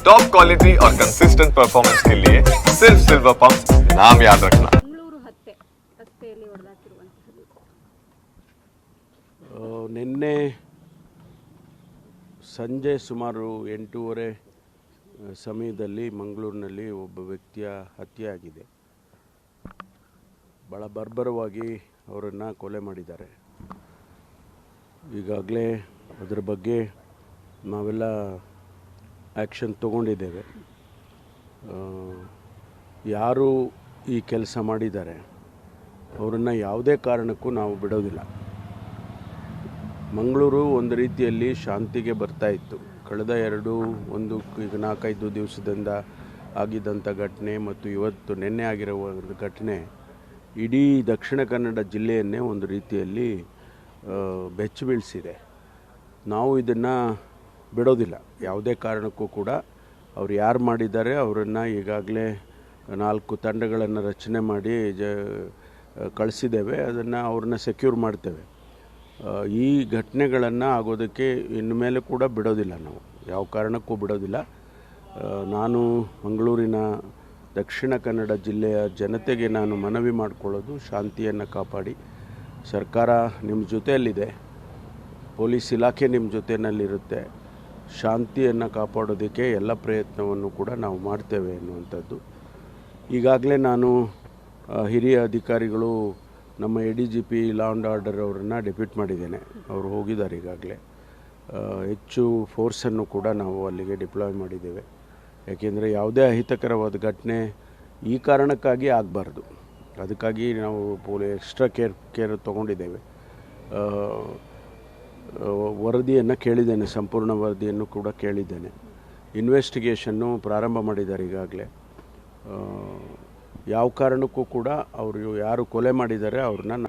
Top quality और consistent performance के लिए सिर्फ सिल्वर पंप नाम याद रखना ಮಂಗಳೂರು ಹತ್ತೆ ರಸ್ತೆಯಲ್ಲಿ ಹೊಡೆದಾಕಿರುವಂತಹದ್ದು ಆ, ನಿನ್ನೆ ಸಂಜೆ ಸುಮಾರು ಎಂಟೂವರೆ ಆ, ಸಮಯದಲ್ಲಿ ಮಂಗಳೂರಿನಲ್ಲಿ ಒಬ್ಬ ವ್ಯಕ್ತಿಯ ಹತ್ಯೆ ಆಗಿದೆ ಭಾಳ ಬರ್ಬರವಾಗಿ ಅವರನ್ನು ಕೊಲೆ ಮಾಡಿದ್ದಾರೆ ಈಗಾಗಲೇ ಅದರ ಬಗ್ಗೆ ನಾವೆಲ್ಲ ಆ್ಯಕ್ಷನ್ ತಗೊಂಡಿದ್ದೇವೆ. ಯಾರು ಈ ಕೆಲಸ ಮಾಡಿದ್ದಾರೆ, ಅವರನ್ನು ಯಾವುದೇ ಕಾರಣಕ್ಕೂ ನಾವು ಬಿಡೋದಿಲ್ಲ. ಮಂಗಳೂರು ಒಂದು ರೀತಿಯಲ್ಲಿ ಶಾಂತಿಗೆ ಬರ್ತಾ ಇತ್ತು. ಕಳೆದ ಎರಡು, ಒಂದು, ಈಗ ನಾಲ್ಕೈದು ದಿವಸದಿಂದ ಆಗಿದ್ದಂಥ ಘಟನೆ ಮತ್ತು ಇವತ್ತು ನಿನ್ನೆ ಆಗಿರೋ ಒಂದು ಘಟನೆ ಇಡೀ ದಕ್ಷಿಣ ಕನ್ನಡ ಜಿಲ್ಲೆಯನ್ನೇ ಒಂದು ರೀತಿಯಲ್ಲಿ ಬೆಚ್ಚಿಬೀಳಿಸಿದೆ ಬೆಚ್ಚಿ ಬೀಳಿಸಿದೆ. ನಾವು ಇದನ್ನು ಬಿಡೋದಿಲ್ಲ. ಯಾವುದೇ ಕಾರಣಕ್ಕೂ ಕೂಡ ಅವ್ರು ಯಾರು ಮಾಡಿದ್ದಾರೆ ಅವರನ್ನು ಈಗಾಗಲೇ ನಾಲ್ಕು ತಂಡಗಳನ್ನು ರಚನೆ ಮಾಡಿ ಜ ಕಳಿಸಿದ್ದೇವೆ. ಅದನ್ನು ಅವ್ರನ್ನ ಸೆಕ್ಯೂರ್ ಮಾಡ್ತೇವೆ. ಈ ಘಟನೆಗಳನ್ನು ಆಗೋದಕ್ಕೆ ಇನ್ನು ಮೇಲೆ ಕೂಡ ಬಿಡೋದಿಲ್ಲ ನಾವು. ಯಾವ ಕಾರಣಕ್ಕೂ ಬಿಡೋದಿಲ್ಲ. ನಾನು ಮಂಗಳೂರಿನ ದಕ್ಷಿಣ ಕನ್ನಡ ಜಿಲ್ಲೆಯ ಜನತೆಗೆ ನಾನು ಮನವಿ ಮಾಡಿಕೊಳ್ಳೋದು ಶಾಂತಿಯನ್ನು ಕಾಪಾಡಿ. ಸರ್ಕಾರ ನಿಮ್ಮ ಜೊತೆಯಲ್ಲಿದೆ. ಪೊಲೀಸ್ ಇಲಾಖೆ ನಿಮ್ಮ ಜೊತೆಯಲ್ಲಿರುತ್ತೆ ಶಾಂತಿಯನ್ನು ಕಾಪಾಡೋದಕ್ಕೆ ಎಲ್ಲ ಪ್ರಯತ್ನವನ್ನು ಕೂಡ ನಾವು ಮಾಡ್ತೇವೆ ಅನ್ನುವಂಥದ್ದು ಈಗಾಗಲೇ ನಾನು ಹಿರಿಯ ಅಧಿಕಾರಿಗಳು ನಮ್ಮ A D G P law order ಅವರನ್ನು ಡೆಪ್ಯೂಟ್ ಮಾಡಿದ್ದೇನೆ. ಅವರು ಹೋಗಿದ್ದಾರೆ ಈಗಾಗಲೇ. ಹೆಚ್ಚು ಫೋರ್ಸನ್ನು ಕೂಡ ನಾವು ಅಲ್ಲಿಗೆ ಡಿಪ್ಲಾಯ್ ಮಾಡಿದ್ದೇವೆ. ಯಾಕೆಂದರೆ ಯಾವುದೇ ಅಹಿತಕರವಾದ ಘಟನೆ ಈ ಕಾರಣಕ್ಕಾಗಿ ಆಗಬಾರ್ದು. ಅದಕ್ಕಾಗಿ ನಾವು ಪೋಲಿ ಎಕ್ಸ್ಟ್ರಾ ಕೇರ್ ಕೇರ್ ತೊಗೊಂಡಿದ್ದೇವೆ. ವರದಿಯನ್ನು ಕೇಳಿದ್ದೇನೆ, ಸಂಪೂರ್ಣ ವರದಿಯನ್ನು ಕೂಡ ಕೇಳಿದ್ದೇನೆ. ಇನ್ವೆಸ್ಟಿಗೇಷನ್ನು ಪ್ರಾರಂಭ ಮಾಡಿದ್ದಾರೆ ಈಗಾಗಲೇ. ಯಾವ ಕಾರಣಕ್ಕೂ ಕೂಡ ಅವರು ಯಾರು ಕೊಲೆ ಮಾಡಿದ್ದಾರೆ, ಅವ್ರನ್ನ